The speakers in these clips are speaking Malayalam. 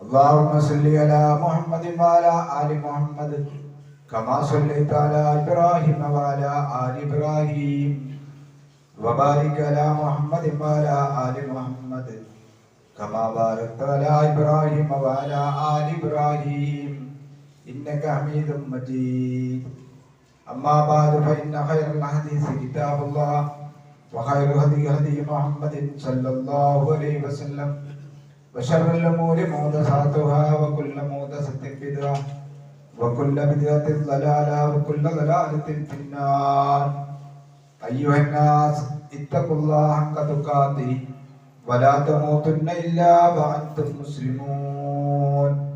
اللهم صل على محمد وعلى آل محمد كما صليت على إبراهيم وعلى آل إبراهيم وبارك على محمد وعلى آل محمد كما باركت على إبراهيم وعلى آل إبراهيم إنك حميد مجيد. أما بعد فإن خير الحديث كتاب الله وخير هدي هدي محمد صلى الله عليه وسلم. وشر الأمور محدثاتها وكل محدثة بدعة وكل بدعة ضلالة وكل ضلالة في النار. أيها الناس اتقوا الله حق تقاته ولا تموتن إلا وأنتم مسلمون.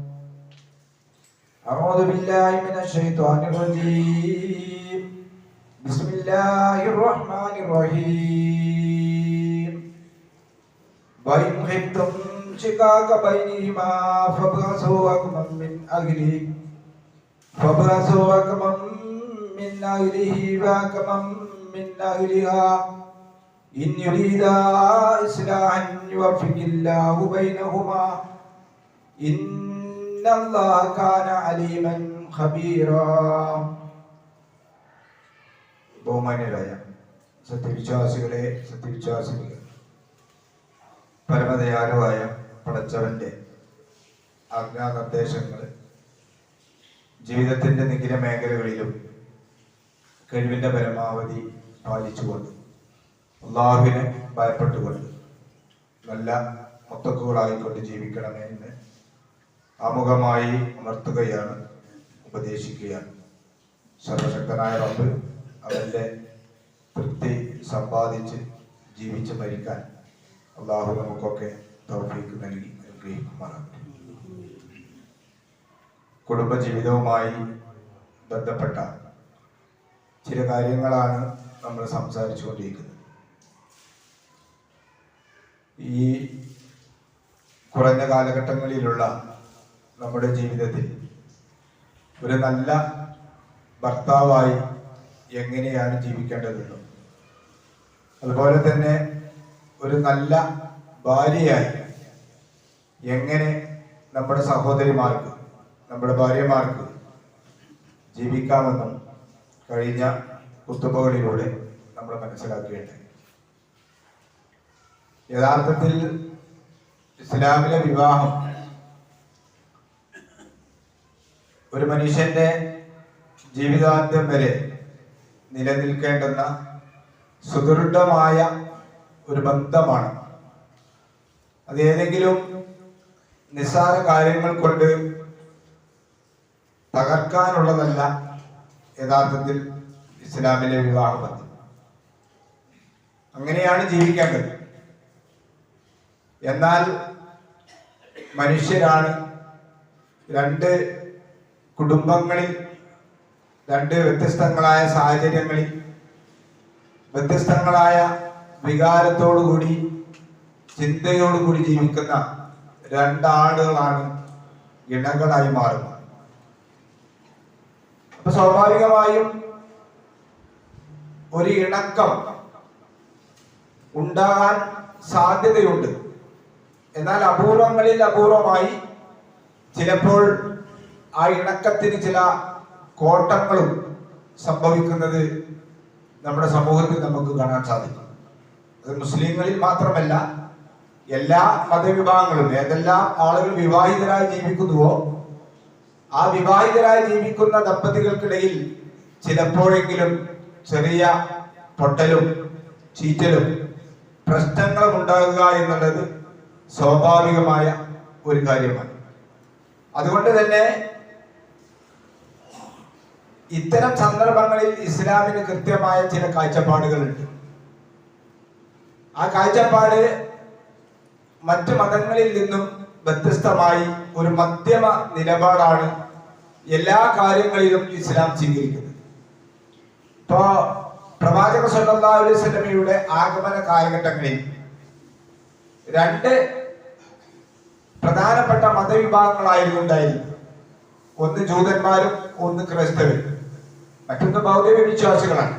أعوذ بالله من الشيطان الرجيم. بسم الله الرحمن الرحيم. وإن خفتم شقاق بينهما فابعثوا حكما من أهله فابعثوا حكما من أهله وحكما من أهلها إن يريدا إصلاحا يوفق الله بينهما إن الله كان عليما خبيرا ബഹുമാന്യരായ സത്യവിശ്വാസികളെ സത്യവിശ്വാസികളെ പരമദയാലുവായ പടച്ചവന്റെ ആജ്ഞാനിർദ്ദേശങ്ങൾ ജീവിതത്തിന്റെ നിഖില മേഖലകളിലും കഴിവിന്റെ പരമാവധി പാലിച്ചുകൊണ്ട് അള്ളാഹുവിനെ ഭയപ്പെട്ടുകൊണ്ട് നല്ല മുത്തക്കുകളായിക്കൊണ്ട് ജീവിക്കണമേ എന്ന് ആമുഖമായി ഉണർത്തുകയാണ് ഉപദേശിക്കുകയാണ്. സർവശക്തനായ റബ്ബ് അവന്റെ തൃപ്തി സമ്പാദിച്ച് ജീവിച്ച് മരിക്കാൻ അള്ളാഹു നമുക്കൊക്കെ തൗഫീക്ക് നൽകി അനുഗ്രഹിക്കുമാറാകട്ടെ കുടുംബജീവിതവുമായി ബന്ധപ്പെട്ട ചില കാര്യങ്ങളാണ് നമ്മൾ സംസാരിച്ചു കൊണ്ടിരിക്കുന്നത് ഈ കുറഞ്ഞ കാലഘട്ടങ്ങളിലുള്ള നമ്മുടെ ജീവിതത്തിൽ ഒരു നല്ല ഭർത്താവായി എങ്ങനെയാണ് ജീവിക്കേണ്ടതെന്നും അതുപോലെ തന്നെ ഒരു നല്ല ഭാര്യയായി എങ്ങനെ നമ്മുടെ സഹോദരിമാർക്ക് നമ്മുടെ ഭാര്യമാർക്ക് ജീവിക്കാമെന്നും കഴിഞ്ഞ കുത്തുബകളിലൂടെ നമ്മൾ മനസ്സിലാക്കുകയുണ്ടായി യഥാർത്ഥത്തിൽ ഇസ്ലാമിലെ വിവാഹം ഒരു മനുഷ്യന്റെ ജീവിതാന്ത്യം വരെ നിലനിൽക്കേണ്ടുന്ന സുദൃഢമായ ഒരു ബന്ധമാണ്. അത് ഏതെങ്കിലും നിസ്സാര കാര്യങ്ങൾ കൊണ്ട് തകർക്കാനുള്ളതല്ല യഥാർത്ഥത്തിൽ ഇസ്ലാമിലെ വിവാഹ ബന്ധം അങ്ങനെയാണ് ജീവിക്കേണ്ടത്. എന്നാൽ മനുഷ്യരാണ് രണ്ട് കുടുംബങ്ങളിൽ രണ്ട് വ്യത്യസ്തങ്ങളായ സാഹചര്യങ്ങളിൽ വ്യത്യസ്തങ്ങളായ വികാരത്തോടുകൂടി ചിന്തയോടുകൂടി ജീവിക്കുന്ന രണ്ടാളുകളാണ് ഇണകളായി മാറുന്നത്. അപ്പൊ സ്വാഭാവികമായും ഒരു ഇണക്കം ഉണ്ടാകാൻ സാധ്യതയുണ്ട്. എന്നാൽ അപൂർവങ്ങളിൽ അപൂർവമായി ചിലപ്പോൾ ആ ഇണക്കത്തിന് ചില കോട്ടങ്ങളും സംഭവിക്കുന്നത് നമ്മുടെ സമൂഹത്തിൽ നമുക്ക് കാണാൻ സാധിക്കും. അത് മുസ്ലിങ്ങളിൽ മാത്രമല്ല എല്ലാ മതവിഭാഗങ്ങളും ഏതെല്ലാം ആളുകൾ വിവാഹിതരായി ജീവിക്കുന്നുവോ ആ വിവാഹിതരായി ജീവിക്കുന്ന ദമ്പതികൾക്കിടയിൽ ചിലപ്പോഴെങ്കിലും ചെറിയ പൊട്ടലും ചീറ്റലും പ്രശ്നങ്ങളും ഉണ്ടാകുക എന്നുള്ളത് സ്വാഭാവികമായ ഒരു കാര്യമാണ്. അതുകൊണ്ട് തന്നെ ഇത്തരം സന്ദർഭങ്ങളിൽ ഇസ്ലാമിന് കൃത്യമായ ചില കാഴ്ചപ്പാടുകളുണ്ട്. ആ കാഴ്ചപ്പാട് മറ്റു മതങ്ങളിൽ നിന്നും വ്യത്യസ്തമായി ഒരു മധ്യമ നിലപാടാണ് എല്ലാ കാര്യങ്ങളിലും ഇസ്ലാം സ്വീകരിക്കുന്നത്. ഇപ്പോ പ്രവാചക സല്ലല്ലാഹു അലൈഹി വസല്ലമയുടെ ആഗമന കാലഘട്ടങ്ങളിൽ രണ്ട് പ്രധാനപ്പെട്ട മതവിഭാഗങ്ങളായിരുന്നു ഉണ്ടായിരുന്നത് ഒന്ന് ജൂതന്മാരും ഒന്ന് ക്രൈസ്തവരും. മറ്റൊന്ന് ഭൗതിക വിശ്വാസികളാണ്.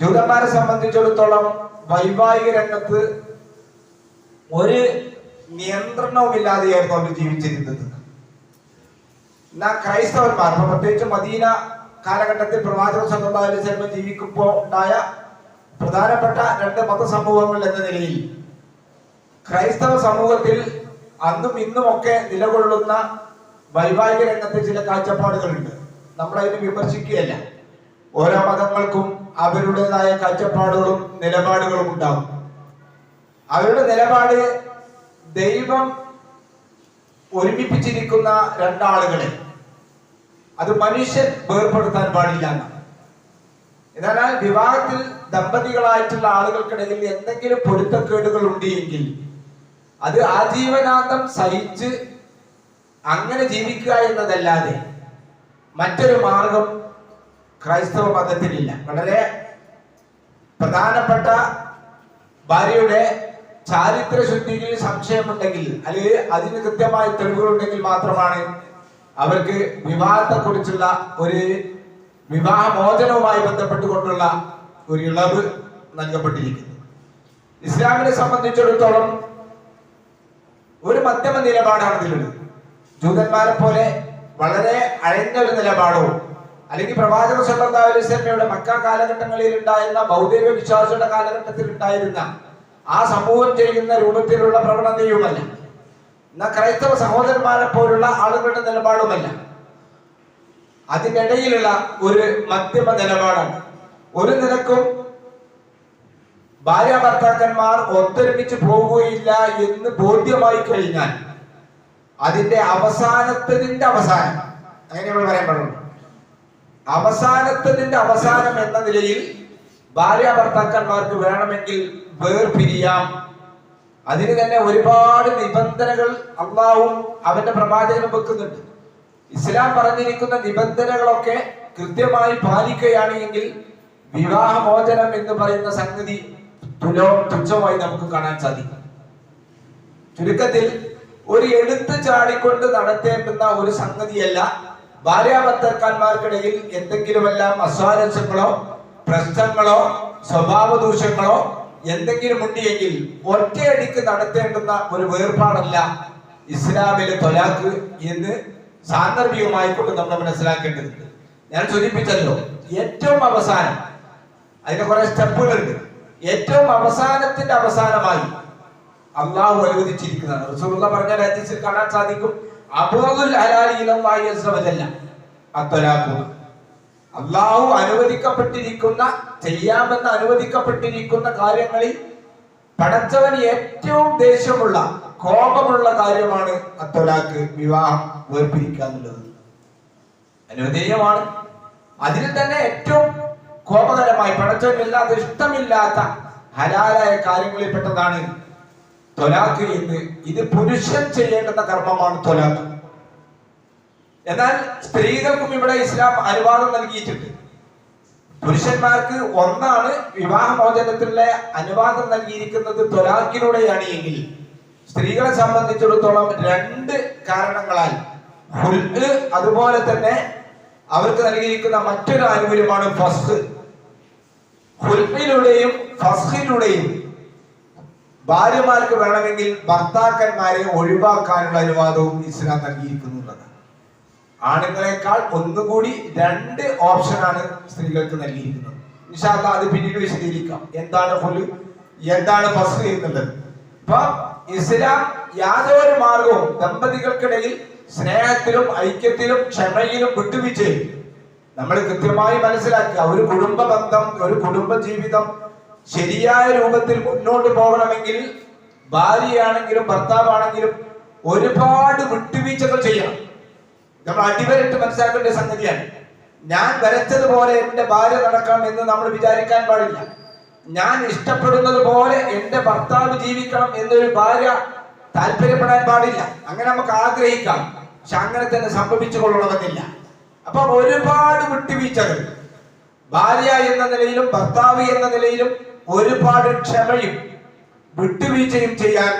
ജൂതന്മാരെ സംബന്ധിച്ചിടത്തോളം വൈവാഹിക രംഗത്ത് ഒരു നിയന്ത്രണവുമില്ലാതെയായിരുന്നു അവർ ജീവിച്ചിരുന്നത്. എന്നാൽ ക്രൈസ്തവന്മാർ പ്രത്യേകിച്ച് മദീന കാലഘട്ടത്തിൽ പ്രവാചക അലൈഹി വസല്ലം ജീവിക്കുമ്പോൾ ഉണ്ടായ പ്രധാനപ്പെട്ട രണ്ട് മതസമൂഹങ്ങൾ എന്ന നിലയിൽ ക്രൈസ്തവ സമൂഹത്തിൽ അന്നും ഇന്നും ഒക്കെ നിലകൊള്ളുന്ന വൈവാഹിക രംഗത്ത് ചില കാഴ്ചപ്പാടുകളുണ്ട്. നമ്മൾ അതിന് വിമർശിക്കുകയല്ല. ഓരോ മതങ്ങൾക്കും അവരുടേതായ കാഴ്ചപ്പാടുകളും നിലപാടുകളും ഉണ്ടാവും. അവരുടെ നിലപാട് ദൈവം ഒരുമിപ്പിച്ചിരിക്കുന്ന രണ്ടാളുകളെ. അത് മനുഷ്യൻ വേർപ്പെടുത്താൻ പാടില്ല എന്നാൽ വിവാഹത്തിൽ ദമ്പതികളായിട്ടുള്ള ആളുകൾക്കിടയിൽ എന്തെങ്കിലും പൊരുത്തക്കേടുകൾ ഉണ്ടെങ്കിൽ അത് ആജീവനാന്തം സഹിച്ച് അങ്ങനെ ജീവിക്കുക എന്നതല്ലാതെ മറ്റൊരു മാർഗം ക്രൈസ്തവ മതത്തിലില്ല വളരെ പ്രധാനപ്പെട്ട ഭാര്യയുടെ ചാരിത്ര ശുദ്ധിയിൽ സംശയമുണ്ടെങ്കിൽ അല്ലെങ്കിൽ അതിന് കൃത്യമായ തെളിവുകളുണ്ടെങ്കിൽ മാത്രമാണ് അവർക്ക് വിവാഹത്തെ കുറിച്ചുള്ള ഒരു വിവാഹ മോചനവുമായി ബന്ധപ്പെട്ടുകൊണ്ടുള്ള ഒരു ഇളവ് നൽകപ്പെട്ടിരിക്കുന്നു. ഇസ്ലാമിനെ സംബന്ധിച്ചിടത്തോളം ഒരു മധ്യമ നിലപാടാണ് ഇതിലുള്ളത് ജൂതന്മാരെ പോലെ വളരെ അഴഞ്ഞ ഒരു നിലപാടോ അല്ലെങ്കിൽ പ്രവാചക സ്വന്തം മക്ക കാലഘട്ടങ്ങളിൽ ഉണ്ടായിരുന്ന ബൗദ്ധിക വിശ്വാസിയുടെ കാലഘട്ടത്തിൽ ഉണ്ടായിരുന്ന ആ സമൂഹം ചെയ്യുന്ന രൂപത്തിലുള്ള പ്രവണതയുമല്ല. എന്നാൽ ക്രൈസ്തവ സഹോദരന്മാരെ പോലുള്ള ആളുകളുടെ നിലപാടുമല്ല. അതിനിടയിലുള്ള ഒരു മധ്യമ നിലപാടാണ്. ഒരു നിലക്കും ഭാര്യ ഭർത്താക്കന്മാർ ഒത്തൊരുമിച്ച് പോവുകയില്ല എന്ന് ബോധ്യമായി കഴിഞ്ഞാൽ അതിന്റെ അവസാനത്തിന്റെ അവസാനം അങ്ങനെ നമ്മൾ പറയാൻ പാടുള്ളൂ. അവസാനത്തിന്റെ അവസാനം എന്ന നിലയിൽ ഭാര്യ ഭർത്താക്കന്മാർക്ക് വേണമെങ്കിൽ വേർപിരിയാം. അതിന് തന്നെ ഒരുപാട് നിബന്ധനകൾ അള്ളാഹും അവന്റെ പ്രവാചകനും വെക്കുന്നുണ്ട്. ഇസ്ലാം പറഞ്ഞിരിക്കുന്ന നിബന്ധനകളൊക്കെ കൃത്യമായി പാലിക്കുകയാണെങ്കിൽ വിവാഹമോചനം എന്ന് പറയുന്ന സംഗതി തുച്ഛമായി നമുക്ക് കാണാൻ സാധിക്കും. ചുരുക്കത്തിൽ ഒരു എടുത്ത് ചാടിക്കൊണ്ട് നടത്തേണ്ടുന്ന ഒരു സംഗതിയല്ല ഭാര്യാഭർത്താക്കന്മാർക്കിടയിൽ എന്തെങ്കിലുമെല്ലാം അസ്വാരസ്യങ്ങളോ പ്രശ്നങ്ങളോ സ്വഭാവ ദൂഷ്യങ്ങളോ എന്തെങ്കിലും ഉണ്ടെങ്കിൽ ഒറ്റയടിക്ക് നടത്തേണ്ടുന്ന ഒരു വേർപാടല്ല ഇസ്ലാമിലെ തൊലാക്ക് എന്ന് സാന്ദർഭികമായി കൊണ്ട് നമ്മൾ മനസ്സിലാക്കേണ്ടതുണ്ട്. ഞാൻ സൂചിപ്പിച്ചല്ലോ ഏറ്റവും അവസാനം അതിന് കുറെ സ്റ്റെപ്പുകളുണ്ട്. ഏറ്റവും അവസാനത്തിന്റെ അവസാനമായി അള്ളാഹു അനുവദിച്ചിരിക്കുന്നതാണ്. റസൂലുള്ള പറഞ്ഞ ഹദീസിൽ കാണാൻ സാധിക്കും അബൂദുൽ ഹലാലി ഇലല്ലാഹി അസ്സ വജല്ല അത്വലാഖു അള്ളാഹു അനുവദിക്കപ്പെട്ടിരിക്കുന്ന ചെയ്യാമെന്ന് അനുവദിക്കപ്പെട്ടിരിക്കുന്ന കാര്യങ്ങളിൽ പടച്ചവന് ഏറ്റവും ദേഷ്യമുള്ള കോപമുള്ള കാര്യമാണ് അത്തൊലാക്ക് വിവാഹം വേർപ്പിരിക്കുക എന്നുള്ളത്. അനുവദനീയമാണ്. അതിൽ തന്നെ ഏറ്റവും കോപകരമായി പടച്ചവനില്ലാതെ ഇഷ്ടമില്ലാത്ത ഹലാലായ കാര്യങ്ങളിൽപ്പെട്ടതാണ് തൊലാക്ക് എന്ന്. ഇത് പുരുഷൻ ചെയ്യേണ്ടുന്ന കർമ്മമാണ് തൊലാക്ക്. എന്നാൽ സ്ത്രീകൾക്കും ഇവിടെ ഇസ്ലാം അനുവാദം നൽകിയിട്ടുണ്ട്. പുരുഷന്മാർക്ക് ഒന്നാണ് വിവാഹമോചനത്തിലെ അനുവാദം നൽകിയിരിക്കുന്നത് തൊലാക്കിലൂടെയാണ് എങ്കിൽ സ്ത്രീകളെ സംബന്ധിച്ചിടത്തോളം രണ്ട് കാരണങ്ങളാൽ അതുപോലെ തന്നെ അവർക്ക് നൽകിയിരിക്കുന്ന മറ്റൊരു ആനുകൂല്യമാണ് ഫസ്ഖ് ഹുൽമിലൂടെയും ഫസ്ഖിലൂടെയും ഭാര്യമാർക്ക് വേണമെങ്കിൽ ഭർത്താക്കന്മാരെ ഒഴിവാക്കാനുള്ള അനുവാദവും ഇസ്ലാം നൽകിയിരിക്കുന്നുള്ളത് ആണുങ്ങളെക്കാൾ ഒന്നുകൂടി രണ്ട് ഓപ്ഷനാണ് സ്ത്രീകൾക്ക് നൽകിയിരിക്കുന്നത്. നിഷാദ അത് പിന്നീട് വിശദീകരിക്കാം. എന്താണ് ഹുലു? എന്താണ് ഫസ്ഖ് എന്നുള്ളത്? ഇപ്പൊ ഇസ്ലാം യാതൊരു മാർഗവും ദമ്പതികൾക്കിടയിൽ സ്നേഹത്തിലും ഐക്യത്തിലും ക്ഷമയിലും വിട്ടുവീഴ്ചയും നമ്മൾ കൃത്യമായി മനസ്സിലാക്കുക ഒരു കുടുംബ ബന്ധം ഒരു കുടുംബ ജീവിതം ശരിയായ രൂപത്തിൽ മുന്നോട്ട് പോകണമെങ്കിൽ ഭാര്യയാണെങ്കിലും ഭർത്താവാണെങ്കിലും ഒരുപാട് വിട്ടുവീഴ്ചകൾ ചെയ്യണം. നമ്മൾ അടിവരട്ട് മനസ്സിലാക്കേണ്ട സംഗതിയാണ്. ഞാൻ വരച്ചതുപോലെ എന്റെ ഭാര്യ നടക്കണം എന്ന് നമ്മൾ വിചാരിക്കാൻ പാടില്ല. ഞാൻ ഇഷ്ടപ്പെടുന്നത് പോലെ എന്റെ ഭർത്താവ് ജീവിക്കണം എന്നൊരു ഭാര്യ താല്പര്യപ്പെടാൻ പാടില്ല. അങ്ങനെ നമുക്ക് ആഗ്രഹിക്കാം. പക്ഷെ അങ്ങനെ തന്നെ സംഭവിച്ചു കൊള്ളണമെന്നില്ല. അപ്പൊ ഒരുപാട് വിട്ടുവീഴ്ചകൾ. ഭാര്യ എന്ന നിലയിലും ഭർത്താവ് എന്ന നിലയിലും ഒരുപാട് ക്ഷമയും വിട്ടുവീഴ്ചയും ചെയ്യാൻ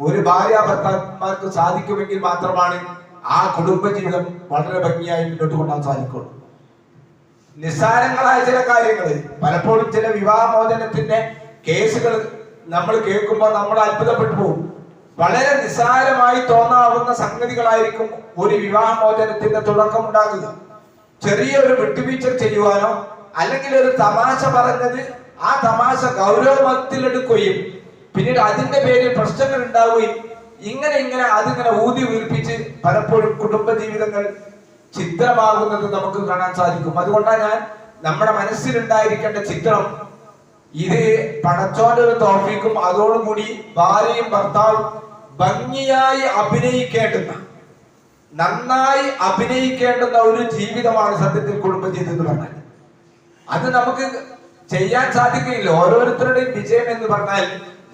ഒരു ഭാര്യ ഭർത്താക്കന്മാർക്ക് സാധിക്കുമെങ്കിൽ മാത്രമാണ് ആ കുടുംബജീവിതം വളരെ ഭംഗിയായി മുന്നോട്ട് കൊണ്ടുപോകാൻ സാധിക്കുള്ളൂ. നിസ്സാരങ്ങളായ ചില കാര്യങ്ങൾ പലപ്പോഴും ചില വിവാഹമോചനത്തിന്റെ കേസുകൾ നമ്മൾ കേൾക്കുമ്പോൾ നമ്മൾ അത്ഭുതപ്പെട്ടു പോകും. വളരെ നിസ്സാരമായി തോന്നാവുന്ന സംഗതികളായിരിക്കും ഒരു വിവാഹമോചനത്തിന്റെ തുടക്കം ഉണ്ടാകുക ചെറിയൊരു വിട്ടുവീഴ്ച ചെയ്യുവാനോ അല്ലെങ്കിൽ ഒരു തമാശ പറഞ്ഞത് ആ തമാശ ഗൗരവത്തിലെടുക്കുകയും പിന്നീട് അതിന്റെ പേരിൽ പ്രശ്നങ്ങൾ ഉണ്ടാവുകയും ഇങ്ങനെ ഇങ്ങനെ അതിങ്ങനെ ഊതി വീർപ്പിച്ച് പലപ്പോഴും കുടുംബ ജീവിതങ്ങൾ ചിത്രമാകുന്നത് നമുക്ക് കാണാൻ സാധിക്കും. അതുകൊണ്ടാണ് ഞാൻ നമ്മുടെ മനസ്സിലുണ്ടായിരിക്കേണ്ട ചിത്രം ഇത് പണച്ചോന്റെ ഒരു തോഫിക്കും അതോടുകൂടി ഭാര്യയും ഭർത്താവും ഭംഗിയായി അഭിനയിക്കേണ്ടുന്ന നന്നായി അഭിനയിക്കേണ്ടുന്ന ഒരു ജീവിതമാണ് സത്യത്തിൽ കുടുംബജീവിതം എന്ന് പറഞ്ഞാൽ. അത് നമുക്ക് ചെയ്യാൻ സാധിക്കില്ല. ഓരോരുത്തരുടെയും വിജയം എന്ന് പറഞ്ഞാൽ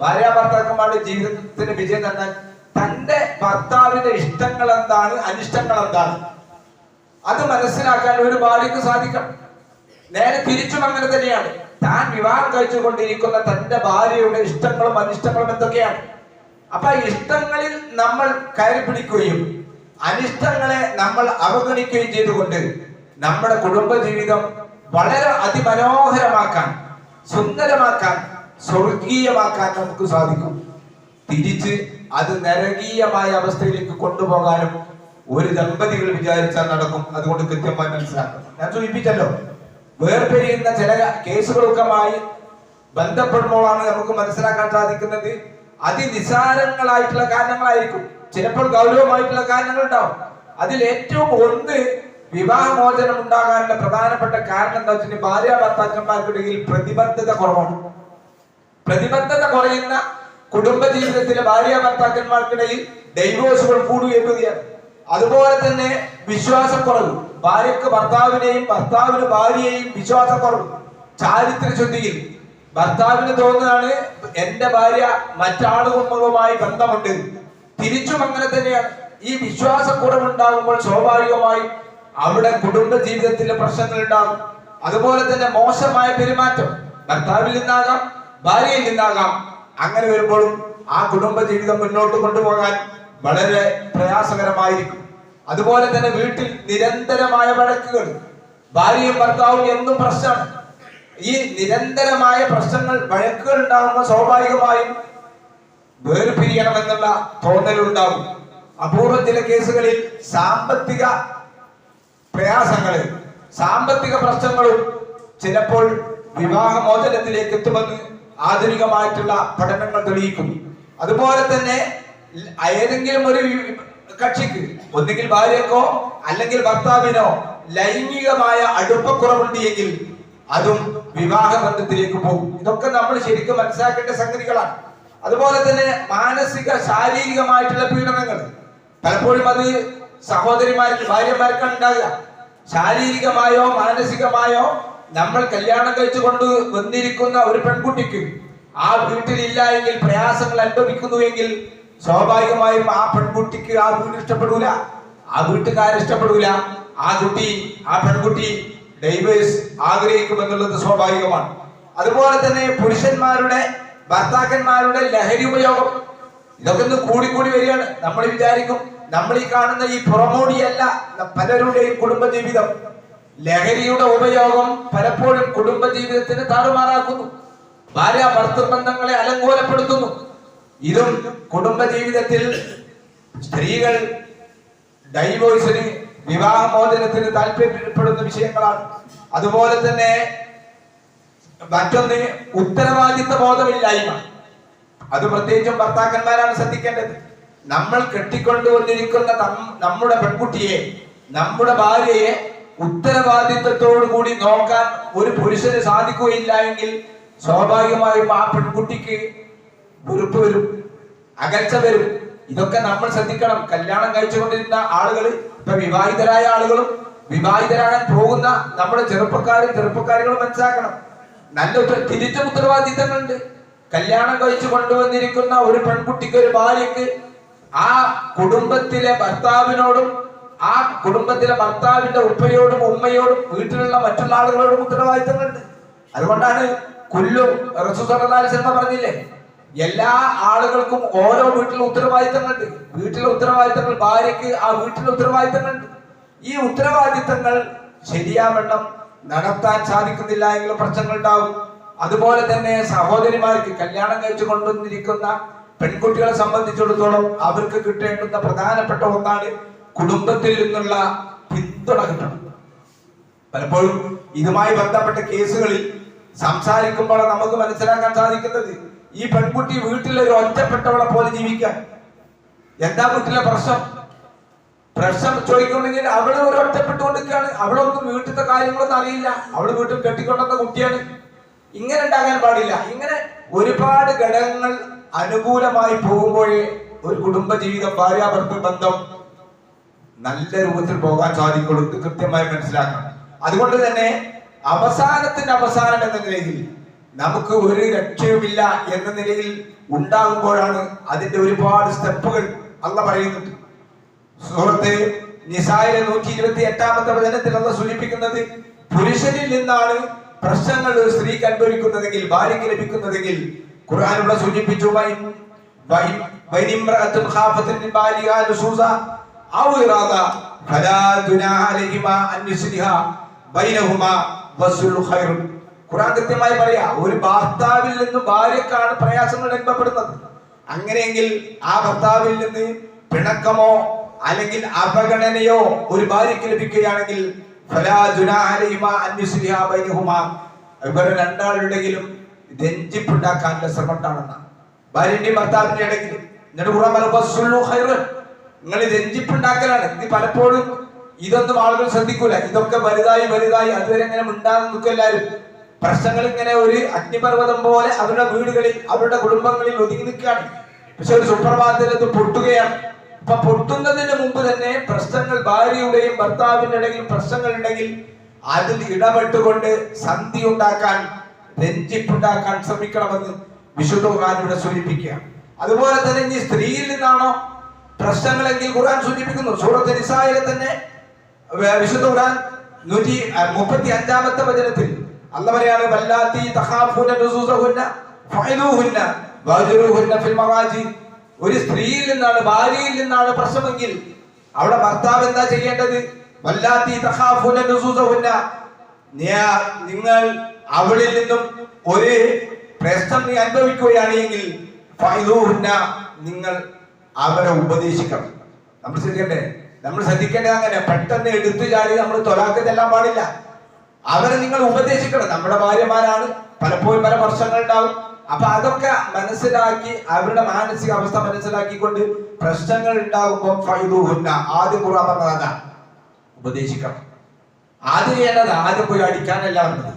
ഭാര്യ ഭർത്താക്കന്മാരുടെ ജീവിതത്തിന്റെ വിജയം എന്നാൽ തന്റെ ഭർത്താവിന്റെ ഇഷ്ടങ്ങൾ എന്താണ് അനിഷ്ടങ്ങൾ എന്താണ് അത് മനസ്സിലാക്കാൻ ഒരു ഭാര്യക്ക് സാധിക്കണം. നേരെ തിരിച്ചു അങ്ങനെ തന്നെയാണ്. താൻ വിവാഹം കഴിച്ചുകൊണ്ടിരിക്കുന്ന തന്റെ ഭാര്യയുടെ ഇഷ്ടങ്ങളും അനിഷ്ടങ്ങളും എന്തൊക്കെയാണ്? അപ്പൊ ഇഷ്ടങ്ങളിൽ നമ്മൾ കയറി പിടിക്കുകയും അനിഷ്ടങ്ങളെ നമ്മൾ അവഗണിക്കുകയും ചെയ്തുകൊണ്ട് നമ്മുടെ കുടുംബ ജീവിതം വളരെ അതിമനോഹരമാക്കാൻ സുന്ദരമാക്കാൻ സ്വർഗീയമാക്കാൻ നമുക്ക് സാധിക്കും. തിരിച്ച് അത് നരകീയമായ അവസ്ഥയിലേക്ക് കൊണ്ടുപോകാനും ഒരു ദമ്പതികൾ വിചാരിച്ചാൽ നടക്കും. അതുകൊണ്ട് കൃത്യമായി മനസ്സിലാക്കണം. ഞാൻ സൂചിപ്പിച്ചല്ലോ വേർപിരിയുന്ന ചില കേസുകളൊക്കെമായി ബന്ധപ്പെടുമ്പോഴാണ് നമുക്ക് മനസ്സിലാക്കാൻ സാധിക്കുന്നത്. അതിനിസാരങ്ങളായിട്ടുള്ള കാരണങ്ങളായിരിക്കും. ചിലപ്പോൾ ഗൗരവമായിട്ടുള്ള കാരണങ്ങൾ ഉണ്ടാവും അതിൽ ഏറ്റവും ഒന്ന് വിവാഹമോചനം ഉണ്ടാകാനുള്ള പ്രധാനപ്പെട്ട കാരണം എന്താ വെച്ചാൽ ഭാര്യ ഭർത്താക്കന്മാർക്കിടയിൽ പ്രതിബദ്ധത കുറവാണ്. പ്രതിബദ്ധത കുറയുന്ന കുടുംബ ജീവിതത്തിലെ ഭാര്യ ഭർത്താക്കന്മാർക്കിടയിൽ ഡൈവോഴ്സുകൾ കൂടുകയാണ് അതുപോലെ തന്നെ വിശ്വാസക്കുറവ്. ഭാര്യക്ക് ഭർത്താവിനെയും ഭർത്താവിന് ഭാര്യയെയും വിശ്വാസക്കുറവ്. ചാരിത്ര ശുദ്ധിയിൽ ഭർത്താവിന് തോന്നുകയാണ് എന്റെ ഭാര്യ മറ്റാളുകളുമായി ബന്ധമുണ്ട്. തിരിച്ചും അങ്ങനെ തന്നെയാണ്. ഈ വിശ്വാസക്കുറവ് ഉണ്ടാകുമ്പോൾ സ്വാഭാവികമായും അവിടെ കുടുംബ ജീവിതത്തിലെ പ്രശ്നങ്ങൾ ഉണ്ടാകും അതുപോലെ തന്നെ മോശമായ പെരുമാറ്റം. ഭർത്താവിൽ നിന്നാകാം ഭാര്യയിൽ നിന്നാകാം. അങ്ങനെ വരുമ്പോഴും ആ കുടുംബ ജീവിതം മുന്നോട്ട് കൊണ്ടുപോകാൻ വളരെ പ്രയാസകരമായിരിക്കും. അതുപോലെ തന്നെ വീട്ടിൽ നിരന്തരമായ വഴക്കുകൾ ഭാര്യയും ഭർത്താവും എന്നും പ്രശ്നമാണ്. ഈ നിരന്തരമായ പ്രശ്നങ്ങൾ വഴക്കുകൾ ഉണ്ടാകുമ്പോൾ സ്വാഭാവികമായും വേർപിരിയണമെന്നുള്ള തോന്നലുണ്ടാകും അപൂർവ ചില കേസുകളിൽ സാമ്പത്തിക പ്രയാസങ്ങൾ സാമ്പത്തിക പ്രശ്നങ്ങളും ചിലപ്പോൾ വിവാഹമോചനത്തിലേക്ക് എത്തുമെന്ന് ആധുനികമായിട്ടുള്ള പഠനങ്ങൾ തെളിയിക്കുന്നു. അതുപോലെ തന്നെ ഏതെങ്കിലും ഒരു കക്ഷിക്ക് ഒന്നുകിൽ ഭാര്യക്കോ അല്ലെങ്കിൽ ഭർത്താവിനോ ലൈംഗികമായ അടുപ്പക്കുറവുണ്ട് എങ്കിൽ അതും വിവാഹ ബന്ധത്തിലേക്ക് പോകും. ഇതൊക്കെ നമ്മൾ ശരിക്കും മനസ്സിലാക്കേണ്ട സംഗതികളാണ്. അതുപോലെ തന്നെ മാനസിക ശാരീരികമായിട്ടുള്ള പീഡനങ്ങൾ. പലപ്പോഴും അത് സഹോദരിമാർക്ക് ഭാര്യമാർക്കാണ് ഉണ്ടാകുക. ശാരീരികമായോ മാനസികമായോ നമ്മൾ കല്യാണം കഴിച്ചുകൊണ്ട് വന്നിരിക്കുന്ന ഒരു പെൺകുട്ടിക്ക് ആ വീട്ടിലില്ല എങ്കിൽ പ്രയാസങ്ങൾ അനുഭവിക്കുന്നുവെങ്കിൽ സ്വാഭാവികമായും ആ പെൺകുട്ടിക്ക് ആ വീട് ഇഷ്ടപ്പെടൂല ആ വീട്ടുകാർ ഇഷ്ടപ്പെടൂല. ആ കുട്ടി ആ പെൺകുട്ടി ഡൈവേഴ്സ് ആഗ്രഹിക്കുമെന്നുള്ളത് സ്വാഭാവികമാണ്. അതുപോലെ തന്നെ പുരുഷന്മാരുടെ ഭർത്താക്കന്മാരുടെ ലഹരി ഉപയോഗം. ഇതൊക്കെ ഒന്ന് കൂടി കൂടി വരികയാണ്. നമ്മൾ വിചാരിക്കും നമ്മൾ ഈ കാണുന്ന ഈ പുറമോടിയല്ല പലരുടെയും കുടുംബ ജീവിതം ലഹരിയുടെ ഉപയോഗം പലപ്പോഴും കുടുംബ ജീവിതത്തിന് താറുമാറാക്കുന്നു. ഭാര്യ ഭർത്തൃബന്ധങ്ങളെ അലങ്കോലപ്പെടുത്തുന്നു. ഇതും കുടുംബ ജീവിതത്തിൽ സ്ത്രീകൾ ഡൈവോഴ്സിന് വിവാഹമോചനത്തിന് താല്പര്യപ്പെടുന്ന വിഷയങ്ങളാണ്. അതുപോലെ തന്നെ മറ്റൊന്ന് ഉത്തരവാദിത്ത ബോധമില്ലായ്മ. അത് പ്രത്യേകിച്ചും ഭർത്താക്കന്മാരാണ് ശ്രദ്ധിക്കേണ്ടത്. നമ്മൾ കെട്ടിക്കൊണ്ടുവന്നിരിക്കുന്ന നമ്മുടെ പെൺകുട്ടിയെ നമ്മുടെ ഭാര്യയെ ഉത്തരവാദിത്വത്തോടു കൂടി നോക്കാൻ ഒരു പുരുഷന് സാധിക്കുകയില്ല എങ്കിൽ സ്വാഭാവികമായും ആ പെൺകുട്ടിക്ക് വെറുപ്പ് വരും അകൽച്ച വരും. ഇതൊക്കെ നമ്മൾ ശ്രദ്ധിക്കണം. കല്യാണം കഴിച്ചുകൊണ്ടിരുന്ന ആളുകൾ ഇപ്പൊ വിവാഹിതരായ ആളുകളും വിവാഹിതരാകാൻ പോകുന്ന നമ്മുടെ ചെറുപ്പക്കാരും ചെറുപ്പക്കാരികളും മനസ്സിലാക്കണം. നല്ല തിരിച്ചും ഉത്തരവാദിത്തങ്ങളുണ്ട്. കല്യാണം കഴിച്ചു കൊണ്ടുവന്നിരിക്കുന്ന ഒരു പെൺകുട്ടിക്ക് ഒരു ഭാര്യക്ക് ആ കുടുംബത്തിലെ ഭർത്താവിനോടും ആ കുടുംബത്തിലെ ഭർത്താവിന്റെ ഉപ്പയോടും ഉമ്മയോടും വീട്ടിലുള്ള മറ്റുള്ള ആളുകളോടും ഉത്തരവാദിത്തങ്ങളുണ്ട്. അതുകൊണ്ടാണ് കൊല്ലും റസൂസറിനെ പറഞ്ഞില്ലേ? എല്ലാ ആളുകൾക്കും ഓരോ വീട്ടിലും ഉത്തരവാദിത്തങ്ങളുണ്ട്. വീട്ടിലെ ഉത്തരവാദിത്തങ്ങൾ ഭാര്യയ്ക്ക് ആ വീട്ടിലെ ഉത്തരവാദിത്തങ്ങളുണ്ട്. ഈ ഉത്തരവാദിത്തങ്ങൾ ശരിയാവണ്ണം നടത്താൻ സാധിക്കുന്നില്ല എങ്കിൽ പ്രശ്നങ്ങൾ ഉണ്ടാവും. അതുപോലെ തന്നെ സഹോദരിമാർക്ക് കല്യാണം കഴിച്ചു കൊണ്ടുവന്നിരിക്കുന്ന പെൺകുട്ടികളെ സംബന്ധിച്ചിടത്തോളം അവർക്ക് കിട്ടേണ്ടുന്ന പ്രധാനപ്പെട്ട ഒന്നാണ് കുടുംബത്തിൽ നിന്നുള്ള പിന്തുണ കിട്ടണം. പലപ്പോഴും ഇതുമായി ബന്ധപ്പെട്ട കേസുകളിൽ സംസാരിക്കുമ്പോൾ നമുക്ക് മനസ്സിലാക്കാൻ സാധിക്കുന്നത് ഈ പെൺകുട്ടി വീട്ടിലെ ഒരു ഒറ്റപ്പെട്ടവളെ പോലെ ജീവിക്കാൻ. എന്താ വീട്ടിലെ പ്രശ്നം? പ്രശ്നം ചോദിക്കുന്നുണ്ടെങ്കിൽ അവൾ ഒരു ഒറ്റപ്പെട്ടുകൊണ്ടിരിക്കുകയാണ്. അവളൊന്നും വീട്ടിലത്തെ കാര്യങ്ങളൊന്നും അറിയില്ല. അവൾ വീട്ടിൽ കെട്ടിക്കൊണ്ടുവന്ന കുട്ടിയാണ്. ഇങ്ങനെ ഉണ്ടാകാൻ പാടില്ല. ഇങ്ങനെ ഒരുപാട് ഘടകങ്ങൾ അനുകൂലമായി പോകുമ്പോഴേ ഒരു കുടുംബ ജീവിതം ഭാര്യാഭർത്തൃ ബന്ധം നല്ല രൂപത്തിൽ പോകാൻ സാധിക്കുള്ളൂ കൃത്യമായി മനസ്സിലാക്കണം. അതുകൊണ്ട് തന്നെ അവസാനത്തിന്റെ അവസാനം എന്ന നിലയിൽ നമുക്ക് ഒരു രക്ഷയുമില്ല എന്ന നിലയിൽ ഉണ്ടാകുമ്പോഴാണ് അതിന്റെ ഒരുപാട് സ്റ്റെപ്പുകൾ അള്ള പറയുന്നുണ്ട് സുഹൃത്ത് നിസായിലെ നൂറ്റി ഇരുപത്തി എട്ടാമത്തെ വചനത്തിൽ അള്ള സൂചിപ്പിക്കുന്നത് പുരുഷനിൽ നിന്നാണ് പ്രശ്നങ്ങൾ ഒരു സ്ത്രീക്ക് അനുഭവിക്കുന്നതെങ്കിൽ ഭാര്യയ്ക്ക് ലഭിക്കുന്നതെങ്കിൽ ഖുർആാനുള്ള സൂചിപ്പിച്ചു ഇറാദ ഫലാ ജുനാഹ അലൈഹിമാ അൻ യുസ്ലിഹാ ബൈനഹുമാ വസ്ലുൽ ഖൈറുൻ ഖുർആൻ കൃത്യമായി പറയാ ഒരു ഭർത്താവിൽ നിന്ന് ഭാര്യക്കാണ് പ്രയാസങ്ങൾ അനുഭവപ്പെടുന്നത് അങ്ങനെയെങ്കിൽ ആ ഭർത്താവിൽ നിന്ന് പിണക്കമോ അല്ലെങ്കിൽ അപഗണനയോ ഒരു ഭാര്യയ്ക്ക് ലഭിക്കുകയാണെങ്കിൽ ഫലാ ജുനാഹ രഞ്ജിപ്പുണ്ടാക്കാനുള്ള രഞ്ജിപ്പുണ്ടാക്കാനുള്ള ശ്രമത്താണെന്നാണ് ഭാര്യന്റെയും ഭർത്താവിന്റെ ഇടയ്ക്ക് എന്നിട്ട് ഖുർആൻ പറഞ്ഞു "വസ്സുല്ലു നിങ്ങൾ രഞ്ജിപ്പുണ്ടാക്കലാണ്. ഇത് പലപ്പോഴും ഇതൊന്നും ആളുകൾ ശ്രദ്ധിക്കൂല. ഇതൊക്കെ വലുതായി വലുതായി അതുവരെ ഇങ്ങനെ നിൽക്കും എല്ലാവരും. പ്രശ്നങ്ങൾ ഇങ്ങനെ ഒരു അഗ്നിപർവതം പോലെ അവരുടെ വീടുകളിൽ അവരുടെ കുടുംബങ്ങളിൽ ഒതുങ്ങി നിൽക്കുകയാണ്. പക്ഷെ ഒരു സുപ്രഭാതത്തിൽ പൊട്ടുകയാണ്. അപ്പൊ പൊട്ടുന്നതിന് മുമ്പ് തന്നെ പ്രശ്നങ്ങൾ ഭാര്യയുടെയും ഭർത്താവിന്റെ ഇടയിൽ പ്രശ്നങ്ങൾ ഉണ്ടെങ്കിൽ അതിൽ ഇടപെട്ടുകൊണ്ട് സന്ധി ഉണ്ടാക്കാൻ രഞ്ജിപ്പുണ്ടാക്കാൻ ശ്രമിക്കണമെന്ന് വിശുദ്ധ ഇവിടെ സൂചിപ്പിക്കുക അതുപോലെ തന്നെ ഇനി സ്ത്രീയിൽ നിന്നാണോ പ്രശ്നങ്ങളെങ്കിൽ ഖുർആൻ സൂചിപ്പിക്കുന്നു. സൂറത്ത് നിസായിലെ തന്നെ വിശുദ്ധ ഖുർആൻ നൂറ്റി മുപ്പത്തി അഞ്ചാമത്തെ വചനത്തിൽ അല്ല പറയാണ് വല്ലാത്തി തഹാഫുന ഫിൽ മറാജി. ഒരു സ്ത്രീയിൽ നിന്നാണ് ഭാര്യയിൽ നിന്നാണ് പ്രശ്നമെങ്കിൽ അവിടെ ഭർത്താവ് എന്താ ചെയ്യേണ്ടത്? വല്ലാത്തി തഹാഫുന നിങ്ങൾ അവളിൽ നിന്നും ഒരു പ്രശ്നം അനുഭവിക്കുകയാണെങ്കിൽ നിങ്ങൾ അവരെ ഉപദേശിക്കണം. നമ്മൾ ശ്രദ്ധിക്കണ്ടേ? നമ്മൾ ശ്രദ്ധിക്കേണ്ടത് അങ്ങനെ. പെട്ടെന്ന് എടുത്തു ചാടി നമ്മൾ തൊലാക്ക് പാടില്ല. അവരെ നിങ്ങൾ ഉപദേശിക്കണം. നമ്മുടെ ഭാര്യമാരാണ്. പലപ്പോഴും പല പ്രശ്നങ്ങൾ ഉണ്ടാവും അപ്പൊ അതൊക്കെ മനസ്സിലാക്കി അവരുടെ മാനസിക അവസ്ഥ മനസ്സിലാക്കിക്കൊണ്ട് പ്രശ്നങ്ങൾ ഉണ്ടാകുമ്പോൾ ഫൈദൂഹുന്ന ആദ്യം ഖുർആൻ പറഞ്ഞതാണ് ഉപദേശിക്കണം. ആദ്യം ചെയ്യേണ്ടത് ആദ്യം പോയി അടിക്കാനല്ല പറഞ്ഞത്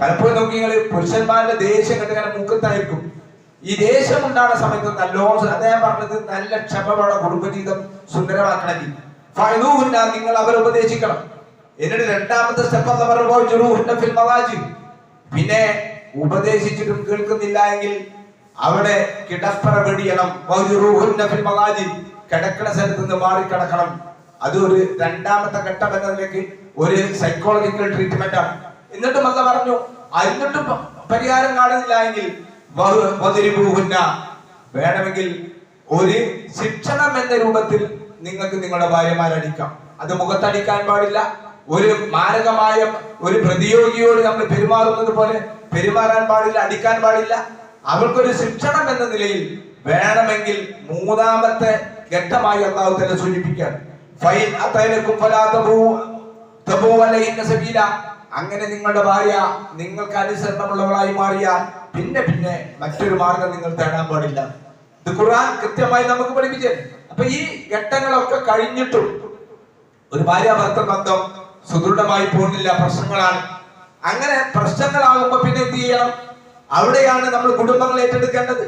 പലപ്പോഴും നോക്കി നിങ്ങൾ പുരുഷന്മാരുടെ ദേഷ്യം കണ്ടിങ്ങനെ മുക്കത്തായിരിക്കും. ഈ ദേഷ്യം ഉണ്ടാകുന്ന സമയത്ത് നല്ലോണം അദ്ദേഹം പറഞ്ഞത് നല്ല ക്ഷമമാണ് കുടുംബജീവിതം സുന്ദരമാക്കണമെങ്കിൽ. ഫൈനൂഹുന്ന നിങ്ങൾ അവരെ ഉപദേശിക്കണം. എന്നിട്ട് രണ്ടാമത്തെ സ്റ്റെപ്പ് എന്ന് മവാജി പിന്നെ ഉപദേശിച്ചിട്ടും കേൾക്കുന്നില്ല എങ്കിൽ അവിടെ കിടപ്പറ വെടിയണം. കിടക്കണ സ്ഥലത്ത് നിന്ന് മാറിക്കിടക്കണം അത് ഒരു രണ്ടാമത്തെ ഘട്ടം എന്നതിലേക്ക് ഒരു സൈക്കോളജിക്കൽ ട്രീറ്റ്മെന്റ് ആണ്. എന്നിട്ടും അല്ല പറഞ്ഞു എന്നിട്ടും പരിഹാരം കാണുന്നില്ല എങ്കിൽ വേണമെങ്കിൽ ഒരു ശിക്ഷണം എന്ന രൂപത്തിൽ നിങ്ങൾക്ക് നിങ്ങളുടെ ഭാര്യമാരടിക്കാം. അത് മുഖത്തടിക്കാൻ പാടില്ല. ഒരു മാരകമായ ഒരു പ്രതിയോഗിയോട് നമ്മൾ പെരുമാറുന്നത് പോലെ പെരുമാറാൻ പാടില്ല അടിക്കാൻ പാടില്ല. അവർക്കൊരു ശിക്ഷണം എന്ന നിലയിൽ വേണമെങ്കിൽ മൂന്നാമത്തെ ഘട്ടമായി അള്ളാഹു തന്നെ സൂചിപ്പിക്കാൻ. അങ്ങനെ നിങ്ങളുടെ ഭാര്യ നിങ്ങൾക്ക് അനുസരണമുള്ളവളായി മാറിയാൽ പിന്നെ പിന്നെ മറ്റൊരു മാർഗം നിങ്ങൾ തേടാൻ പാടില്ല. ഇത് ഖുർആൻ കൃത്യമായി നമുക്ക് പഠിപ്പിച്ചു അപ്പൊ ഈ ഘട്ടങ്ങളൊക്കെ കഴിഞ്ഞിട്ടും ഒരു ഭാര്യ ഭർത്തൃ ബന്ധം സുദൃഢമായി പോകുന്നില്ല പ്രശ്നങ്ങളാണ്. അങ്ങനെ പ്രശ്നങ്ങളാകുമ്പോ പിന്നെ എന്ത് ചെയ്യണം? അവിടെയാണ് നമ്മൾ കുടുംബങ്ങൾ ഏറ്റെടുക്കേണ്ടത്.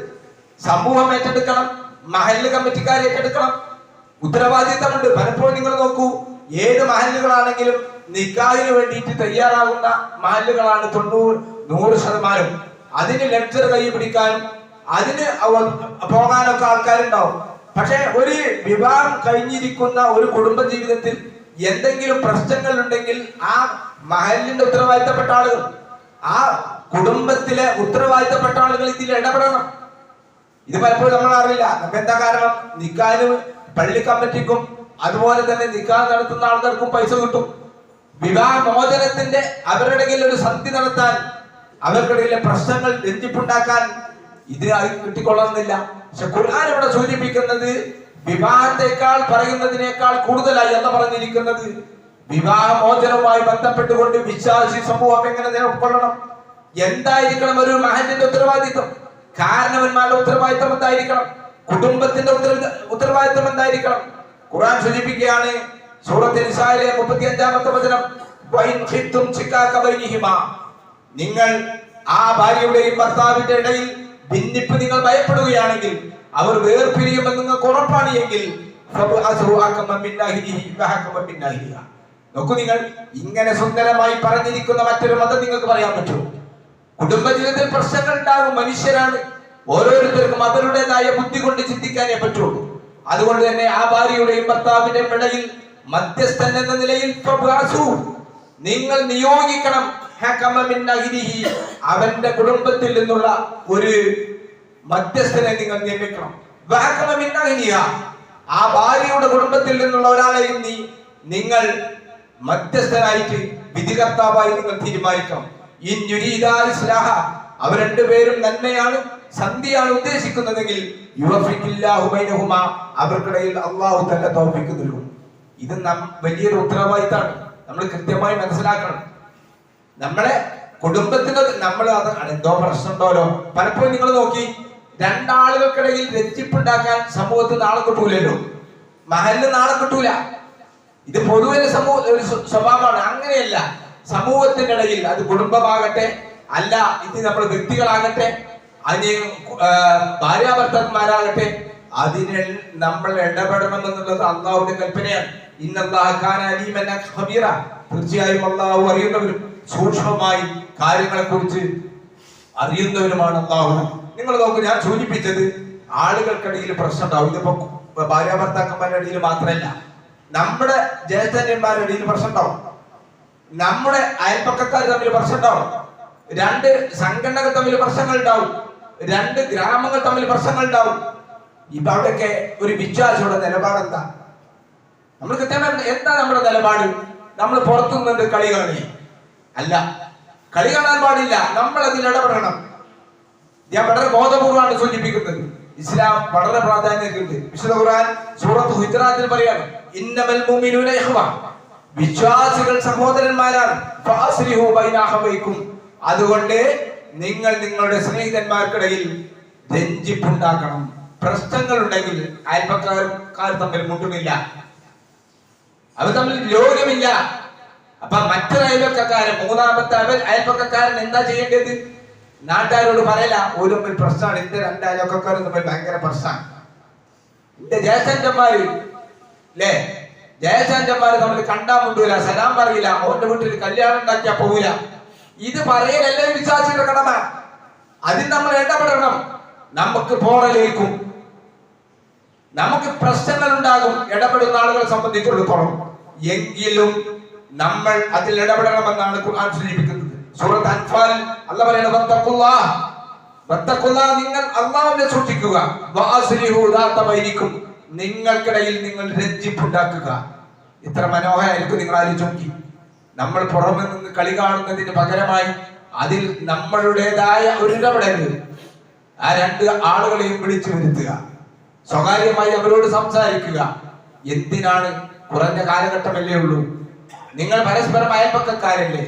സമൂഹം ഏറ്റെടുക്കണം മഹല്ല് കമ്മിറ്റിക്കാർ ഏറ്റെടുക്കണം. ഉത്തരവാദിത്തമുണ്ട്. പലപ്പോഴും നിങ്ങൾ നോക്കൂ ഏത് മഹല്ലുകളാണെങ്കിലും നിക്കാഹിന് വേണ്ടിയിട്ട് തയ്യാറാകുന്ന മഹല്ലുകളാണ് തൊണ്ണൂറ് നൂറ് ശതമാനം. അതിന് ലെക്ചർ കൈ പിടിക്കാനും അതിന് പോകാനൊക്കെ ആൾക്കാരുണ്ടാവും. പക്ഷെ ഒരു വിവാഹം കഴിഞ്ഞിരിക്കുന്ന ഒരു കുടുംബ ജീവിതത്തിൽ എന്തെങ്കിലും പ്രശ്നങ്ങൾ ഉണ്ടെങ്കിൽ ആ മഹലിന്റെ ഉത്തരവാദിത്തപ്പെട്ട ആളുകൾ ആ കുടുംബത്തിലെ ഉത്തരവാദിത്തപ്പെട്ട ആളുകൾ ഇതിൽ ഇടപെടണം. ഇത് പലപ്പോഴും നമ്മൾ അറിയില്ല. നമുക്ക് എന്താ കാരണം? നിക്കാനും പള്ളി കമ്മിറ്റിക്കും അതുപോലെ തന്നെ നിക്കാൻ നടത്തുന്ന ആൾക്കാർക്കും പൈസ കിട്ടും. വിവാഹ മോചനത്തിന്റെ അവരുടെ ഒരു സന്ധി നടത്താൻ അവർക്കിടയിലെ പ്രശ്നങ്ങൾ എത്തിപ്പുണ്ടാക്കാൻ ഇത് കിട്ടിക്കൊള്ളുന്നില്ല പക്ഷെ ഖുർആൻ ഇവിടെ സൂചിപ്പിക്കുന്നത് വിവാഹത്തെക്കാൾ പറയുന്നതിനേക്കാൾ കൂടുതലായി എന്ന് പറഞ്ഞിരിക്കുന്നത്. വിവാഹമോചനവുമായി ബന്ധപ്പെട്ടുകൊണ്ട് വിശ്വാസി സമൂഹം എങ്ങനെ നിലകൊള്ളണം? എന്തായിരിക്കണം ഒരു മഹന്റെ ഉത്തരവാദിത്വം? കാരണവന്മാരുടെ ഉത്തരവാദിത്വം എന്തായിരിക്കണം? കുടുംബത്തിന്റെ ഉത്തര- ഉത്തരവാദിത്വം എന്തായിരിക്കണം? ഖുർആൻ സൂചിപ്പിക്കുകയാണ് സൂറത്ത് നിസായിലെ മുപ്പത്തി അഞ്ചാമത്തെ വചനം നിങ്ങൾ ആ ഭാര്യയുടെയും ഭർത്താവിന്റെ ഇടയിൽ ഭിന്നിപ്പ് നിങ്ങൾ ഭയപ്പെടുകയാണെങ്കിൽ അവർ വേർപിരിയുമെന്ന് നിങ്ങൾക്ക് ഉറപ്പാണ് എങ്കിൽ. നോക്കൂ നിങ്ങൾ ഇങ്ങനെ സുന്ദരമായി പറഞ്ഞിരിക്കുന്ന മറ്റൊരു മതം നിങ്ങൾക്ക് പറയാൻ പറ്റുമോ കുടുംബജീവിതത്തിൽ പ്രശ്നങ്ങൾ ഉണ്ടാകും മനുഷ്യരാണ് ഓരോരുത്തർക്കും അവരുടേതായ ബുദ്ധി കൊണ്ട് ചിന്തിക്കാനേ പറ്റുള്ളൂ അതുകൊണ്ട് തന്നെ ആ ഭാര്യയുടെയും ഭർത്താവിന്റെയും ഇടയിൽ മധ്യസ്ഥൻ എന്ന നിലയിൽ. നിങ്ങൾ നിയോഗിക്കണം. അവന്റെ കുടുംബത്തിൽ നിന്നുള്ള ഒരു മധ്യസ്ഥനെ നിങ്ങൾ നിയമിക്കണം. ആ ഭാര്യയുടെ കുടുംബത്തിൽ നിന്നുള്ള ഒരാളെ നീ നിങ്ങൾ മധ്യസ്ഥനായിട്ട് വിധികർത്താവായി നിങ്ങൾ തീരുമാനിക്കണം. ഇസ്ലാഹ. അവർ രണ്ടുപേരും നന്മയാണ് സന്ധിയാണ് ഉദ്ദേശിക്കുന്നതെങ്കിൽ അവർക്കിടയിൽ അള്ളാഹു തന്നെ നൽകും. ഇത് നം വലിയൊരു ഉത്തരവാദിത്തമാണ്. നമ്മൾ കൃത്യമായി മനസ്സിലാക്കണം. നമ്മളെ കുടുംബത്തിന്റെ നമ്മൾ അത് എന്തോ പ്രശ്നമുണ്ടോലോ? പലപ്പോഴും നിങ്ങൾ നോക്കി രണ്ടാളുകൾക്കിടയിൽ രഞ്ജിപ്പുണ്ടാക്കാൻ സമൂഹത്തിൽ നാളെ കിട്ടൂലല്ലോ. മഹലിന് നാളെ കിട്ടൂല. ഇത് പൊതുവെ സമൂഹ ഒരു സ്വഭാവമാണ്. അങ്ങനെയല്ല. സമൂഹത്തിന്റെ ഇടയിൽ അത് കുടുംബമാകട്ടെ അല്ല ഇത് നമ്മൾ വ്യക്തികളാകട്ടെ അതിന് ഭാര്യാഭർത്തന്മാരാകട്ടെ അതിന് നമ്മൾ ഇടപെടണം എന്നുള്ളത് അള്ളാഹുവിന്റെ കൽപ്പനയാണ്. ഇന്നല്ലാഹ കാന അലീമൻ ഖബീറ. തീർച്ചയായും അള്ളാഹു അറിയുന്നവരും സൂക്ഷ്മമായി കാര്യങ്ങളെ കുറിച്ച് അറിയുന്നവരുമാണ് അള്ളാഹു. നിങ്ങൾ നോക്കൂ ഞാൻ സൂചിപ്പിച്ചത് ആളുകൾക്കിടയിൽ പ്രശ്നം ഉണ്ടാവും. ഇതിപ്പോ ഭാര്യ ഭർത്താക്കന്മാരുടെ ഇടയിൽ മാത്രമല്ല നമ്മുടെ ജ്യേഷ്ഠന്മാരുടെ ഇടയിൽ പ്രശ്നം ഉണ്ടാവും. നമ്മുടെ അയൽപ്പക്കക്കാർ തമ്മിൽ പ്രശ്നം ഉണ്ടാവും. രണ്ട് സംഘടനകൾ തമ്മിൽ പ്രശ്നങ്ങൾ ഉണ്ടാവും. രണ്ട് ഗ്രാമങ്ങൾ തമ്മിൽ പ്രശ്നങ്ങൾ ഉണ്ടാവും. ഇപ്പൊ അവിടെയൊക്കെ ഒരു വിശ്വാസിയുടെ നിലപാട് എന്താ? നമ്മൾ കൃത്യമായി എന്താ നമ്മുടെ നിലപാട്? നമ്മൾ പുറത്തുനിന്നുണ്ട് കളി കാണി അല്ല. കളി കാണാൻ പാടില്ല. നമ്മൾ അതിൽ ഇടപെടണം. ഞാൻ വളരെ ബോധപൂർവമാണ് സൂചിപ്പിക്കുന്നത്. ഇസ്ലാം വളരെ പ്രാധാന്യമുണ്ട്. വിശുദ്ധ ഖുർആൻ സൂറത്ത് ഹുജറാത്തിൽ പറയാണ് ഇന്നമൽ മുഅ്മിനൂന ഇഖ്വ വിശ്വാസികൾ സഹോദരന്മാരാണ്. ഫഅസ്ലിഹു ബൈന അതുകൊണ്ട് നിങ്ങൾ നിങ്ങളുടെ സ്നേഹിതന്മാർക്കിടയിൽ രഞ്ജിപ്പുണ്ടാക്കണം. പ്രശ്നങ്ങൾ ഉണ്ടെങ്കിൽ അയൽപക്കാർ തമ്മിൽ മുട്ടുമില്ല അവർ തമ്മിൽ രോഗമില്ല അപ്പൊ മറ്റൊരു അയൽപക്കക്കാരൻ മൂന്നാമത്തെ അവൻ അയൽപക്കക്കാരൻ എന്താ ചെയ്യേണ്ടത്? നാട്ടുകാരോട് പറയല ഒരു പ്രശ്നമാണ്. എന്റെ രണ്ട് അയൽപ്പക്കാരും തമ്മിൽ ഭയങ്കര പ്രശ്നമാണ്. എന്റെ ജ്യേഷ്ഠന്മാര് അല്ലേ ജ്യേഷ്ഠന്മാര് നമ്മൾ കണ്ടാ മുണ്ടൂല. സലാം പറയില്ല. ഓന്റെ വീട്ടിൽ കല്യാണം ഉണ്ടാക്കിയാ പോവില്ല ഇത് പറയലല്ലേ വിശ്വാസിയുടെ കടമ? അതിൽ നമ്മൾ ഇടപെടണം. നമുക്ക് പോറലേക്കും. നമുക്ക് പ്രശ്നങ്ങൾ ഉണ്ടാകും. ഇടപെടുന്ന ആളുകളെ സംബന്ധിച്ചുള്ള കുറവ്. എങ്കിലും നമ്മൾ അതിൽ ഇടപെടണമെന്നാണ് ഖുർആൻ സൂചിപ്പിക്കുന്നത്. സൂറത്ത് അൻഫാലിൽ അല്ല പറയുന്നത് "വത്തഖുല്ലാഹ്." വത്തഖുല്ലാഹ് നിങ്ങൾ അള്ളാഹുവിനെ സൂക്ഷിക്കുക. വഅസ്ലിഹു ദാത ബൈനിക്കും. നിങ്ങൾക്കിടയിൽ നിങ്ങൾ രഞ്ജിപ്പുണ്ടാക്കുക ഇത്ര മനോഹരമായിരിക്കും നിങ്ങൾ ആലോചിച്ച് നോക്കി. നമ്മൾ പുറമെ നിന്ന് കളി കാണുന്നതിന് പകരമായി അതിൽ നമ്മളുടേതായ ഒരു ഇടപെടൽ ആ രണ്ട് ആളുകളെയും വിളിച്ചു വരുത്തുക. സ്വകാര്യമായി അവരോട് സംസാരിക്കുക. എന്തിനാണ് കുറഞ്ഞ കാലഘട്ടമല്ലേ ഉള്ളൂ? നിങ്ങൾ പരസ്പരം അയൽപ്പക്കാരല്ലേ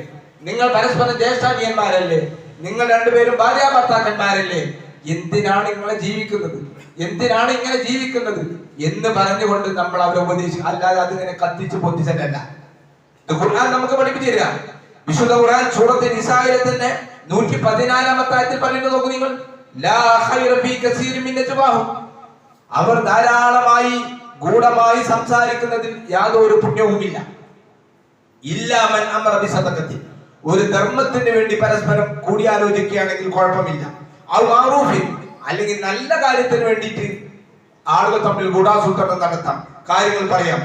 നിങ്ങൾ പരസ്പരം ജ്യേഷ്ഠാനിയന്മാരല്ലേ? നിങ്ങൾ രണ്ടുപേരും ഭാര്യ ഭർത്താക്കന്മാരല്ലേ എന്തിനാണ് നിങ്ങളെ ജീവിക്കുന്നത്? എന്തിനാണ് ഇങ്ങനെ ജീവിക്കുന്നത്? എന്ന് പറഞ്ഞുകൊണ്ട് നമ്മൾ അവരെ ഉപദേശിച്ചു അല്ലാതെ അതിങ്ങനെ കത്തിച്ച് പൊന്തിച്ചല്ല ഖുർആൻ നമുക്ക് പഠിപ്പിച്ചു തരിക. വിശുദ്ധ ഖുർആൻ സൂറത്ത് നിസായിലെ തന്നെ നൂറ്റി പതിനാലാമത്തെ ആയത്തിൽ പറയുന്നത് നോക്കൂ നിങ്ങൾ. അവർ ധാരാളമായി ഗൂഢമായി സംസാരിക്കുന്നതിൽ യാതൊരു പുണ്യവുമില്ല. ഇല്ലാമൻ അമറബി സദക്കത്തിൽ ഒരു ധർമ്മത്തിന് വേണ്ടി പരസ്പരം കൂടിയാലോചിക്കുകയാണെങ്കിൽ കുഴപ്പമില്ല. അല്ലെങ്കിൽ നല്ല കാര്യത്തിന് വേണ്ടിയിട്ട് ആളുകൾ തമ്മിൽ ഗൂഢാസൂത്രണം നടത്താം. കാര്യങ്ങൾ പറയാം.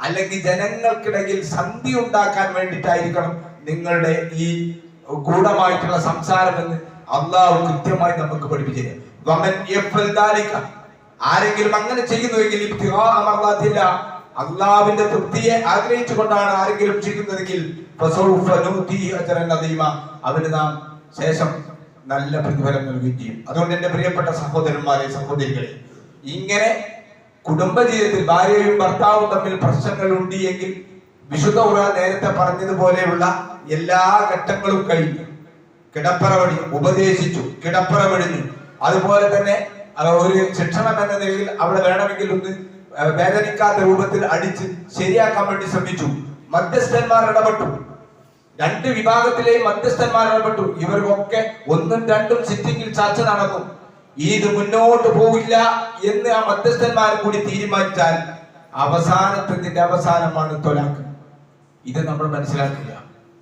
അല്ലെങ്കിൽ ജനങ്ങൾക്കിടയിൽ സന്ധി ഉണ്ടാക്കാൻ വേണ്ടിയിട്ടായിരിക്കണം നിങ്ങളുടെ ഈ ഗൂഢമായിട്ടുള്ള സംസാരം എന്ന് അള്ളാഹു കൃത്യമായി നമുക്ക് പഠിപ്പിച്ചു ആരെങ്കിലും അങ്ങനെ ചെയ്യുന്നുവെങ്കിൽ ഇബ്തിഗാ തൃപ്തിയെ ആഗ്രഹിച്ചു തൃപ്തിയെ ആഗ്രഹിച്ചുകൊണ്ടാണ് ആരെങ്കിലും അദീമ. അവന് നാം ശേഷം നല്ല പ്രതിഫലം നൽകുകയും ചെയ്യും അതുകൊണ്ട് എന്റെ പ്രിയപ്പെട്ട സഹോദരന്മാരെ സഹോദരികളെ ഇങ്ങനെ കുടുംബജീവിതത്തിൽ ഭാര്യയും ഭർത്താവും തമ്മിൽ പ്രശ്നങ്ങൾ ഉണ്ട് എങ്കിൽ വിശുദ്ധ ഉറ നേരത്തെ പറഞ്ഞതുപോലെയുള്ള എല്ലാ ഘട്ടങ്ങളും കഴിഞ്ഞു കിടപ്പറ വഴി ഉപദേശിച്ചു കിടപ്പറ വെടിഞ്ഞു അതുപോലെ തന്നെ ഒരു ശിക്ഷണം എന്ന നിലയിൽ അവിടെ വേണമെങ്കിൽ ഒന്ന് വേദനിക്കാത്ത രൂപത്തിൽ അടിച്ച് ശരിയാക്കാൻ വേണ്ടി ശ്രമിച്ചു. മധ്യസ്ഥന്മാർ ഇടപെട്ടു. രണ്ട് വിഭാഗത്തിലെയും മധ്യസ്ഥന്മാർ ഇടപെട്ടു. ഇവർക്കൊക്കെ ഒന്നും രണ്ടും സിറ്റിംഗിൽ ചർച്ച നടക്കും. ഇത് മുന്നോട്ട് പോവില്ല എന്ന് ആ മധ്യസ്ഥന്മാർ കൂടി തീരുമാനിച്ചാൽ അവസാനത്തിന്റെ അവസാനമാണ് തൊലാക്ക് ഇത് നമ്മൾ മനസ്സിലാക്കുക.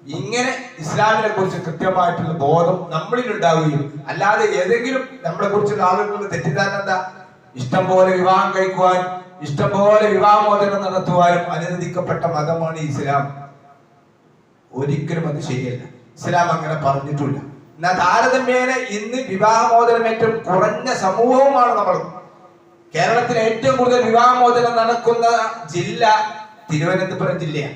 ഇങ്ങനെ ഇസ്ലാമിനെ കുറിച്ച് കൃത്യമായിട്ടുള്ള ബോധം നമ്മളിൽ ഉണ്ടാവുകയും അല്ലാതെ ഏതെങ്കിലും നമ്മളെ കുറിച്ചുള്ള ആളുകൾ തെറ്റിദ്ധാരണ എന്താ? ഇഷ്ടം പോലെ വിവാഹം കഴിക്കുവാൻ ഇഷ്ടം പോലെ വിവാഹമോചനം നടത്തുവാനും അനുവദിക്കപ്പെട്ട മതമാണ് ഇസ്ലാം. ഒരിക്കലും അത് ശരിയല്ല. ഇസ്ലാം അങ്ങനെ പറഞ്ഞിട്ടില്ല. എന്നാൽ താരതമ്യേന ഇന്ന് വിവാഹമോചനം ഏറ്റവും കുറഞ്ഞ സമൂഹവുമാണ് നമ്മൾ. കേരളത്തിൽ ഏറ്റവും കൂടുതൽ വിവാഹമോചനം നടക്കുന്ന ജില്ല തിരുവനന്തപുരം ജില്ലയാണ്.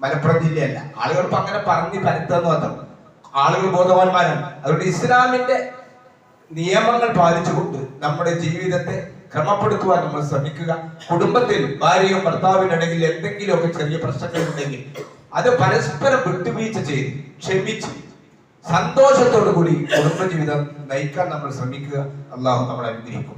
മലപ്പുറം ജില്ലയല്ല. ആളുകൾ ഇപ്പൊ അങ്ങനെ പറഞ്ഞ് പരത്തുന്നു മാത്രം. ആളുകൾ ബോധവാന്മാരാണ്. അതുകൊണ്ട് ഇസ്ലാമിന്റെ നിയമങ്ങൾ പാലിച്ചുകൊണ്ട് നമ്മുടെ ജീവിതത്തെ ക്രമപ്പെടുത്തുവാൻ നമ്മൾ ശ്രമിക്കുക. കുടുംബത്തിൽ ഭാര്യയും ഭർത്താവിനിടയിൽ എന്തെങ്കിലുമൊക്കെ ചെറിയ പ്രശ്നങ്ങൾ അത് പരസ്പരം വിട്ടുവീഴ്ച ചെയ്ത് ക്ഷമിച്ച് സന്തോഷത്തോടു കൂടി കുടുംബജീവിതം നയിക്കാൻ നമ്മൾ ശ്രമിക്കുക. അള്ളാഹു നമ്മൾ അനുഗ്രഹിക്കും.